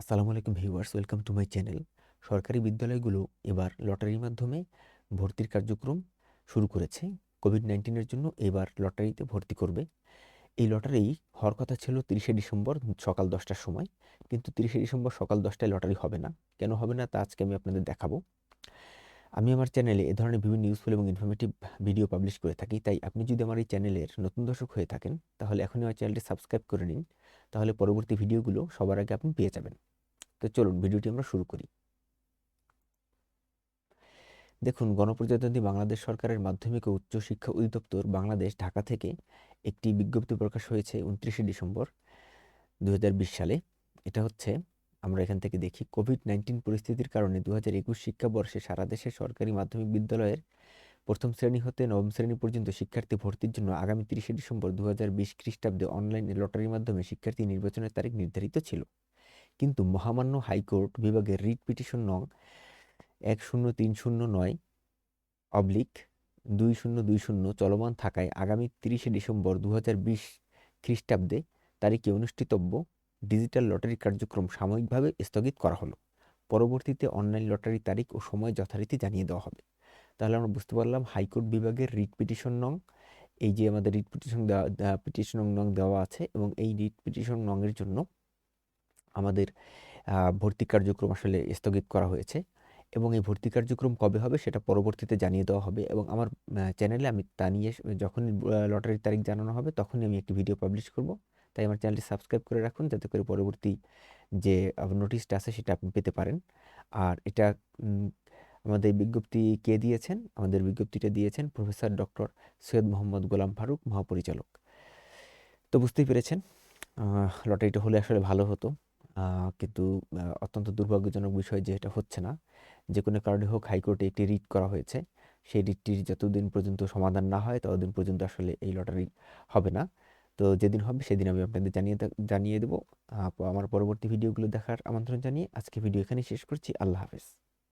আসসালামু আলাইকুম viewers, welcome to my channel. সরকারি বিদ্যালয়গুলো এবার লটারির মাধ্যমে ভর্তির কার্যক্রম শুরু করেছে। কোভিড নাইন্টিনের জন্য এবার লটারিতে ভর্তি করবে। এই লটারি হওয়ার কথা ছিল তিরিশে ডিসেম্বর সকাল দশটার সময়, কিন্তু তিরিশে ডিসেম্বর সকাল দশটায় লটারি হবে না। কেন হবে না তা আজকে আমি আপনাদের দেখাবো। আমি আমার চ্যানেলে এ ধরনের বিভিন্ন ইউজফুল এবং ইনফরমেটিভ ভিডিও পাবলিশ করে থাকি, তাই আপনি যদি আমার এই চ্যানেলের নতুন দর্শক হয়ে থাকেন, তাহলে এখনই আমার চ্যানেলটি সাবস্ক্রাইব করে নিন। তাহলে পরবর্তী ভিডিওগুলো সবার আগে আপনি পেয়ে যাবেন। তো চলুন ভিডিওটি আমরা শুরু করি। দেখুন, গণপ্রজাতন্ত্রী বাংলাদেশ সরকারের মাধ্যমিক ও উচ্চ শিক্ষা অধিদপ্তর বাংলাদেশ ঢাকা থেকে একটি বিজ্ঞপ্তি প্রকাশ হয়েছে উনত্রিশে ডিসেম্বর দু হাজার বিশ সালে। এটা হচ্ছে, আমরা এখান থেকে দেখি, কোভিড নাইন্টিন পরিস্থিতির কারণে দু হাজার একুশ শিক্ষাবর্ষে সারা দেশে সরকারি মাধ্যমিক বিদ্যালয়ের প্রথম শ্রেণি হতে নবম শ্রেণি পর্যন্ত শিক্ষার্থী ভর্তির জন্য আগামী তিরিশে ডিসেম্বর দু হাজার বিশ খ্রিস্টাব্দে অনলাইন লটারির মাধ্যমে শিক্ষার্থী নির্বাচনের তারিখ নির্ধারিত ছিল। কিন্তু মহামান্য হাইকোর্ট বিভাগের রিট পিটিশন নং এক শূন্য তিন শূন্য নয় অবলিক দুই শূন্য দুই শূন্য চলমান থাকায় আগামী তিরিশে ডিসেম্বর দু হাজার বিশ খ্রিস্টাব্দে তারিখে অনুষ্ঠিতব্য ডিজিটাল লটারি কার্যক্রম সাময়িকভাবে স্থগিত করা হলো। পরবর্তীতে অনলাইন লটারির তারিখ ও সময় যথারীতি জানিয়ে দেওয়া হবে। তাহলে আমরা বুঝতে পারলাম হাইকোর্ট বিভাগের রিট পিটিশন নং, এই যে আমাদের রিট পিটিশন দেওয়া পিটিশন নং দেওয়া আছে এবং এই রিট পিটিশন নংয়ের জন্য আমাদের ভর্তি কার্যক্রম আসলে স্থগিত করা হয়েছে এবং এই ভর্তি কার্যক্রম কবে হবে সেটা পরবর্তীতে জানিয়ে দেওয়া হবে এবং আমার চ্যানেলে আমি তা নিয়ে যখনই লটারির তারিখ জানানো হবে তখনই আমি একটি ভিডিও পাবলিশ করব। তাই আমার চ্যানেলটি সাবস্ক্রাইব করে রাখুন যাতে করে পরবর্তী যে নোটিশটা আছে সেটা আপনি পেতে পারেন। আর এটা আমাদের বিজ্ঞপ্তি কে দিয়েছেন? আমাদের বিজ্ঞপ্তিটা দিয়েছেন প্রফেসর ডক্টর সৈয়দ মোহাম্মদ গোলাম ফারুক, মহাপরিচালক। তো বুঝতেই পেরেছেন লটারিটা হলে আসলে ভালো হতো। কিন্তু অত্যন্ত দুর্ভাগ্যজনক বিষয় যে এটা হচ্ছে না। যে কোনো কারণে হোক হাইকোর্টে একটি রিট করা হয়েছে। সেই রিটটির যতদিন পর্যন্ত সমাধান না হয়, ততদিন পর্যন্ত আসলে এই লটারি হবে না। তো যেদিন হবে সেদিন আমি আপনাদের জানিয়ে জানিয়ে দেবো। আমার পরবর্তী ভিডিওগুলো দেখার আমন্ত্রণ জানিয়ে আজকে ভিডিও এখানে শেষ করছি। আল্লাহ হাফেজ।